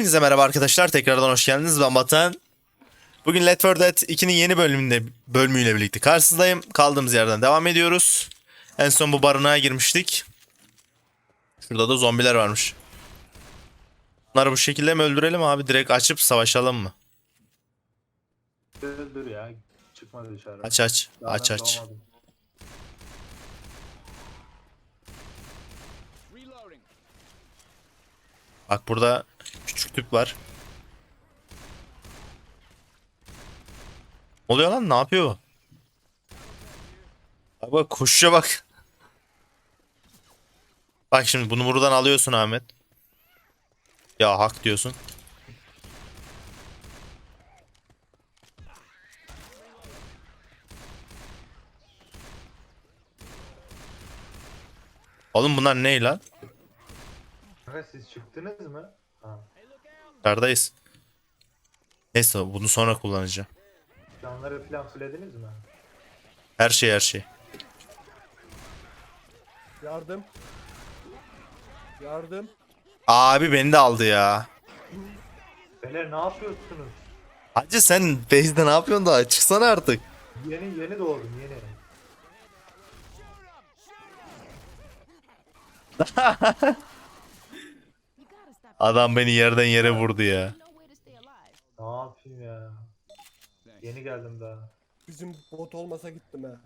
Hepinize merhaba arkadaşlar. Tekrardan hoş geldiniz. Ben Batan. Bugün Let For Dead 2'nin yeni bölümünde bölümüyle birlikte karşınızdayım. Kaldığımız yerden devam ediyoruz. En son bu barınağa girmiştik. Şurada da zombiler varmış. Bunları bu şekilde mi öldürelim abi? Direkt açıp savaşalım mı? Öldür ya. Çıkma dışarı. Aç aç. Daha Aç aç. doğmadım. Bak burada küçük tüp var. Ne oluyor lan? Ne yapıyor? Bak bak koşuşa bak. Bak şimdi bunu buradan alıyorsun Ahmet. Ya hak diyorsun. Oğlum bunlar ne lan? Siz çıktınız mı? Neredeyiz? Neyse bunu sonra kullanacağım. Canları falan fullediniz mi? Her şey her şey. Yardım. Yardım. Abi beni de aldı ya. Beyler ne yapıyorsunuz? Hacı sen base'de ne yapıyorsun daha? Çıksana artık. Yeni yeni doğdum yeni. Adam beni yerden yere vurdu ya. Ne yapayım ya? Yeni geldim daha. Bizim bot olmasa gittim ha.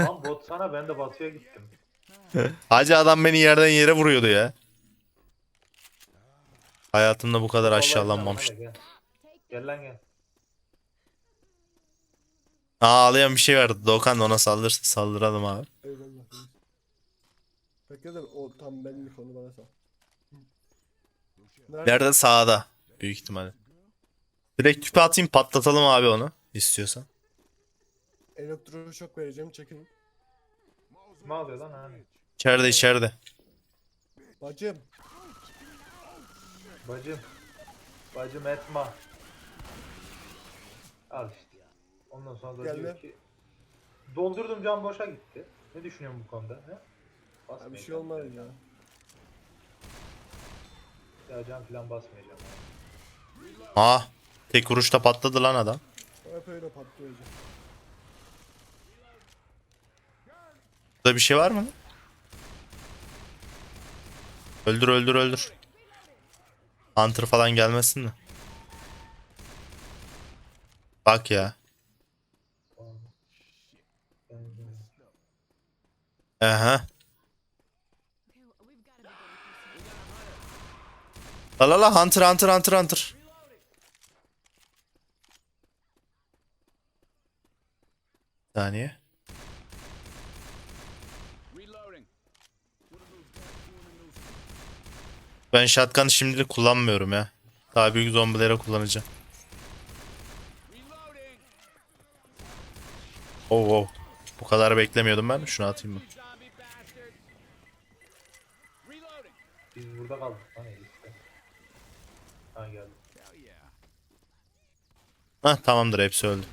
Lan bot sana ben de Batu'ya gittim. Hacı adam beni yerden yere vuruyordu ya. Hayatımda bu kadar aşağılanmamış. Hadi Gel. gel lan gel. Aa ağlayan bir şey vardı. Doğukan da ona saldır saldıralım abi. Eyvallah. Bekle de o tam benlik onu bana sal. Nerede? Sağda. Büyük ihtimalle. Direkt tüpe atayım patlatalım abi onu. istiyorsan. Elektroşok vereceğim çekin. Kim alıyor lan hani? İçeride içeride. Bacım. Bacım. Bacım etme. Al işte. Ondan sonra da Geldi. diyor ki Doldurdum can boşa gitti. Ne düşünüyorsun bu konuda? He? Ya bir şey olmaz ya. Ya can falan basmayacağım. Aa tek vuruşta patladı lan adam. Hep öyle patlıyor. hocam. Burada bir şey var mı? Öldür öldür öldür. Hunter falan gelmesin de. Bak ya. Aha. La la la Hunter Hunter Hunter Hunter. Bir saniye. Ben shotgun'ı şimdilik kullanmıyorum ya. Daha büyük zombilere kullanacağım. Oh oh. Bu kadar beklemiyordum ben. Şunu atayım mı? Biz burada kaldık Elif'te. Ha geldi. Hah tamamdır hepsi öldü.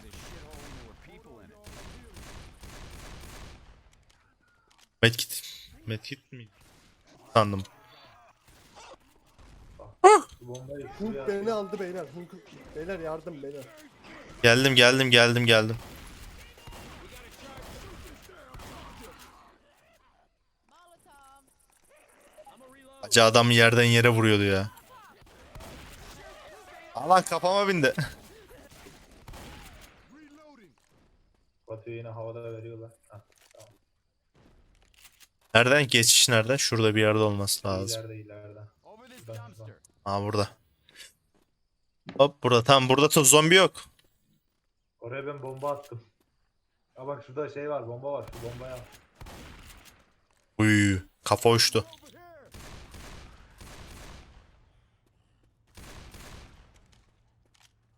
Medkit. Medkit mi? Sandım. Bombayı Hulk şuraya beni aldı beyler. Hulk. Beyler yardım beyler. Geldim geldim geldim geldim. Acı adam yerden yere vuruyordu ya. Alan kafama bindi. Batu'yu yine havada veriyorlar. Nereden geçiş nerede? Şurada bir yerde olması lazım. ileride ileride. Aa burada. Hop burada. Tam burada da zombi yok. Oraya ben bomba attım. Ha bak şurada şey var bomba var. Şu bombayı al. Uy, kafa uçtu.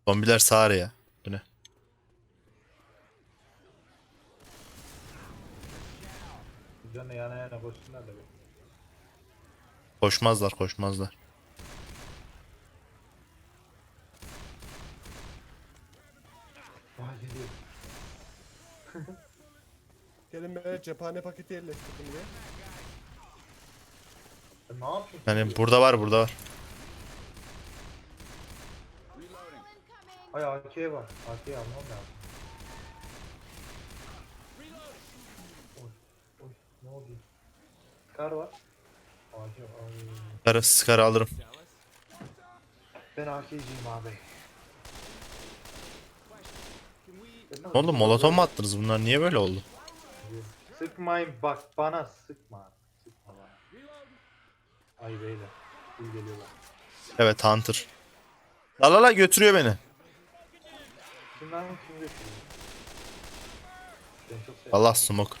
Zombiler sağır ya. Bu ne? Üzerine yana yana koşsunlar da bir. Koşmazlar koşmazlar. Geliyor. Gelin beyler cephane paketi yerleştirdim diye. Sen ne yapıyorsun? Yani burada var burada var. Ay AK var. AK'yi almam lazım. Oy, oy, ne oldu? Kar var. AK, ay. Karı sıkarı alırım. Ben AK'ciyim abi. Ne oldu molotof mu attınız bunlar niye böyle oldu? Sıkmayın bak bana sıkma. Sıkma bana. Ay beyler. Full geliyorlar. Evet Hunter. La la la götürüyor beni. Kim götürüyor? Ben çok sevdim. Allah smoke.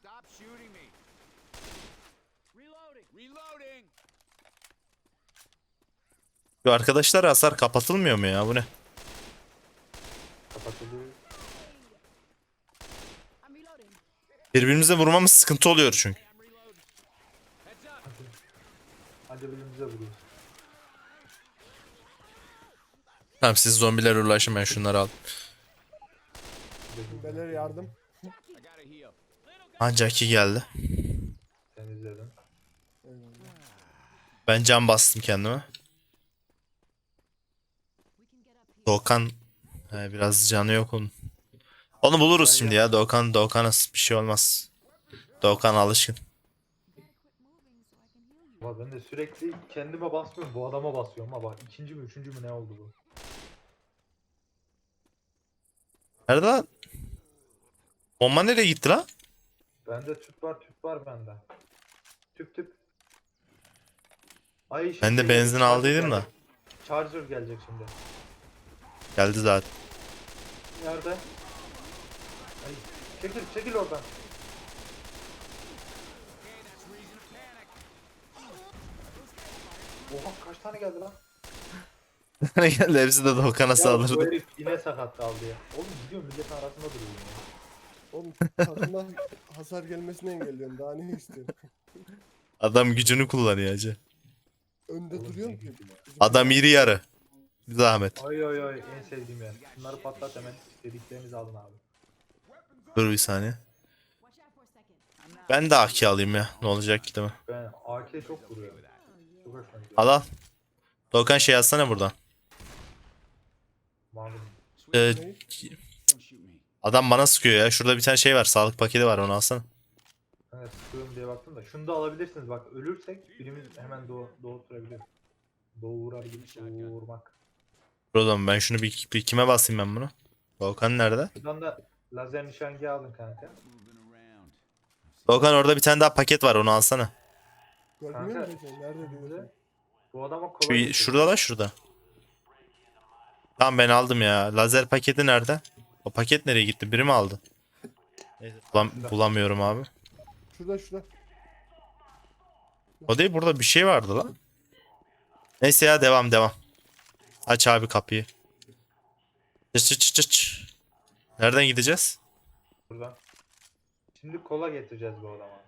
Stop shooting me. Reloading. Reloading. Şu arkadaşlar hasar kapatılmıyor mu ya bu ne? Kapatılıyor. I'm reloading. Birbirimize vurmamız sıkıntı oluyor çünkü. Heads up. Hadi birbirimize vuruyoruz. Tamam siz zombilerle uğraşın ben şunları al. Beler yardım. I gotta heal. Ha Jackie geldi. Temizledim. Ben cam bastım kendime. Can. Doğukan he, biraz canı yok onun. Onu buluruz şimdi ya. Doğukan Doğukan'a bir şey olmaz. Doğukan alışkın. Can. Ama ben de sürekli kendime basmıyorum. Bu adama basıyorum ama bak ikinci mi üçüncü mü ne oldu bu? Nerede lan? Bomba nereye gitti lan? Bende tüp var tüp var bende. Tüp tüp. Ay Ben de benzin aldıydım da. Charger gelecek şimdi. Geldi zaten. Nerede? Ay çekil çekil oradan. Oha kaç tane geldi lan? Geldi hepsi de Doğukan'a Ya bu saldırdı. herif yine sakat kaldı ya. Oğlum gidiyor milletin arasında duruyor ya. Oğlum takımdan hasar gelmesini engelliyorum. Daha ne istiyorsun? Adam gücünü kullanıyor acı. Önde Oğlum duruyorum ki. Adam iri yarı. Bir zahmet. Ay ay ay en sevdiğim yer. Bunları patlat hemen istediklerinizi alın abi. Dur bir saniye. Ben de AK alayım ya. Ne olacak ki değil mi? Ben AK çok vuruyor. Çok hoşuma gidiyor. Al al. Doğukan şey yazsana buradan. Ee, adam bana sıkıyor ya. Şurada bir tane şey var. Sağlık paketi var onu alsana. Evet sıkıyorum diye baktım da. Şunu da alabilirsiniz bak ölürsek birimiz hemen doğ doğurtturabilir. Doğurabilir. Doğurmak. Oğlum ben şunu bir, bir kime basayım ben bunu? Doğukan nerede? Buradan da lazer nişangahı alın kanka. Doğukan orada bir tane daha paket var onu alsana. Görmüyor Kanka, musun? Nerede? Bu adama Şu, kolay getirdim. şurada da şurada. Tamam ben aldım ya. Lazer paketi nerede? O paket nereye gitti? Biri mi aldı? Neyse, bulam- bulamıyorum abi. Şurada şurada. O değil burada bir şey vardı lan. Neyse ya devam devam. Aç abi kapıyı. Çıç çıç çıç çıç. Nereden gideceğiz? Buradan. Şimdi kola getireceğiz bu adama.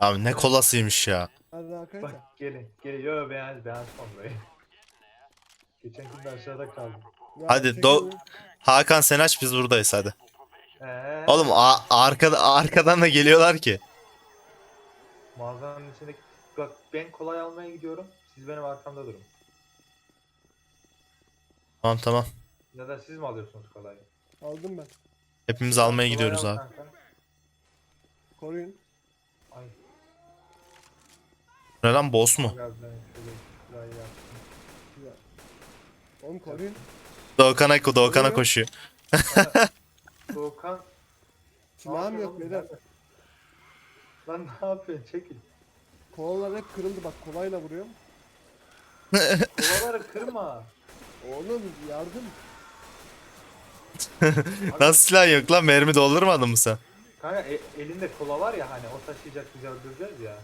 Abi ne kolasıymış ya. Nerede arkadaşlar? Bak gelin. Gelin. Yo ben ben açmam burayı. Geçen gün de aşağıda kaldım. Ya, Hadi, do-. Hakan sen aç biz buradayız hadi. Eee. Oğlum a- arkada arkadan da geliyorlar ki. Mağazanın içindeki... Bak ben kolay almaya gidiyorum. Siz benim arkamda durun. Tamam tamam. Ya da siz mi alıyorsunuz kolayı? Aldım ben. Hepimiz almaya Kolay gidiyoruz al abi. kanka. Koruyun. Ne lan boss mu? Ben şöyle şurayı yaptım. Güzel. Oğlum koruyun. Doğukan'a Doğukan'a koşuyor. Doğukan. Silahım yok yapıyorsun beyler. oğlum? Lan ne yapıyorsun? Çekil. Kolalar hep kırıldı bak kolayla vuruyorum. Kovaları kırma. Oğlum yardım. Nasıl silah yok lan mermi doldurmadın mı sen? Kanka e- elinde kola var ya hani o taşıyacak bizi öldüreceğiz ya.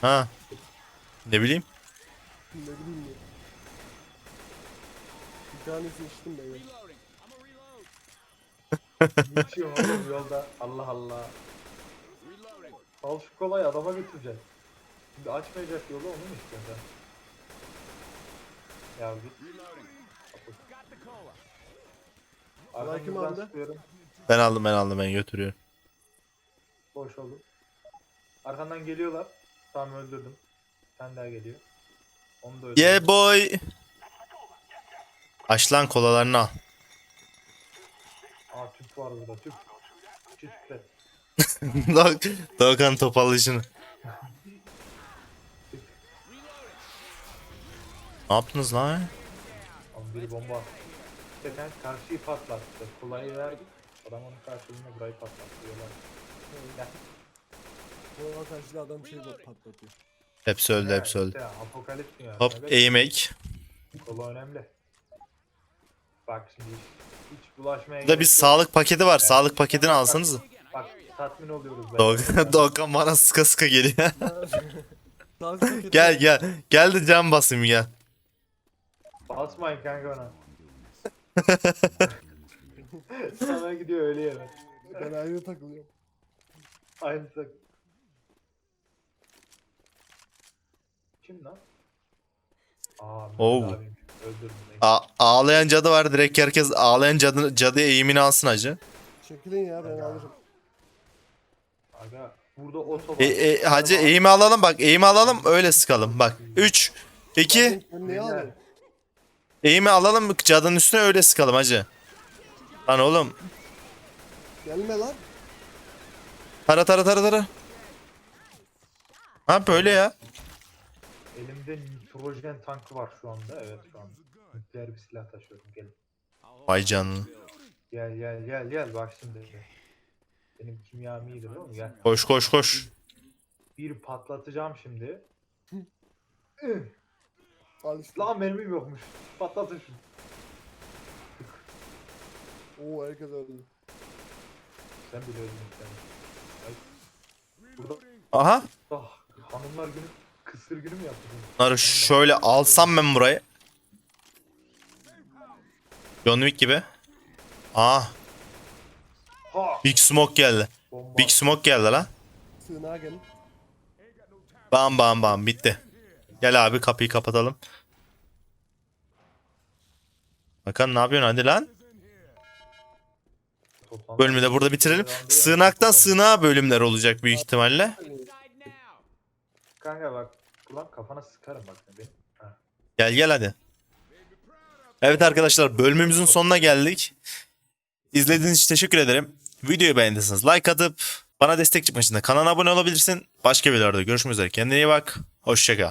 Ha. Ne bileyim. Ne bileyim ya. Bir tanesini içtim beyler. Reloading. I'm a reload. Geçiyorum oğlum yolda. Allah Allah. Al şu kolayı adama götüreceksin. Şimdi açmayacak yolu onu mu istiyorsun sen? Ya git. Kolay kim aldı? sıkıyorum. Ben aldım ben aldım ben götürüyorum. Boş oldu. Arkandan geliyorlar. Tamam öldürdüm. Sen daha geliyor. Onu da öldürdüm. Yeah boy. Aç lan kolalarını al. Aa tüp var burada tüp. Tüp tüp. Doğ- Doğukan topalışını. Ne yaptınız lan? Ama biri bomba attı. İşte karşıyı patlattı. Kolayı verdik. Adam onun karşılığında burayı patlattı. Diyorlar. Ona karşı da adam şey patlatıyor. Hepsi öldü hepsi öldü. işte Apokalips. Hop Evet, aim ek. Kola önemli. Bak şimdi hiç, hiç bulaşmaya Burada bir gerek yok. sağlık paketi var. Sağlık paketini alsanız. Bak tatmin oluyoruz. Doğukan, Doğukan bana sıka sıka geliyor. Sağlık paketi- gel gel. Gel de can basayım gel. Basmayın kanka ona. Sana gidiyor öyle yere. Ben ayrı takılıyorum. Aynı sak. Kim lan? Aa, Mehmet Oh. Öldürdüm. A- ağlayan cadı var. Direkt herkes ağlayan cadı, cadıya eğimini alsın acı. Çekilin ya ben alırım. Aga burada oto var. E, e, hacı eğimi alalım bak. Eğimi alalım öyle sıkalım. Bak 3 2 Ben neyi eğimi alalım cadının üstüne öyle sıkalım hacı. Lan oğlum. Gelme lan. Tara tara tara tara. Ha böyle ya. Elimde nitrojen tankı var şu anda. Evet şu an. Nükleer bir silah taşıyorum. Gelin. Vay canına. Gel gel gel gel bak şimdi. Benim kimyam iyidir oğlum gel. Koş koş koş. Bir patlatacağım şimdi. Al işte. Lan mermim yokmuş. Patlatın şunu. Oo herkes öldü. Sen bile öldün sen. Ay. Burada Aha. ah, hanımlar günü kısır günü mü yaptın? Bunları şöyle alsam ben burayı. John Wick gibi. Aa, Ha! Big Smoke geldi. Bomba. Big Smoke geldi lan. Sığınağa gelin. Bam bam bam bitti. Gel abi kapıyı kapatalım. Bakalım ne yapıyorsun hadi lan. Bölümü de burada bitirelim. Sığınaktan sığınağa bölümler olacak büyük ihtimalle. Kanka bak. Ulan kafana sıkarım bak benim. Gel gel hadi. Evet arkadaşlar bölümümüzün sonuna geldik. İzlediğiniz için teşekkür ederim. Videoyu beğendiyseniz like atıp bana destek çıkmak için de kanala abone olabilirsin. Başka videolarda görüşmek üzere. Kendine iyi bak. Hoşçakal.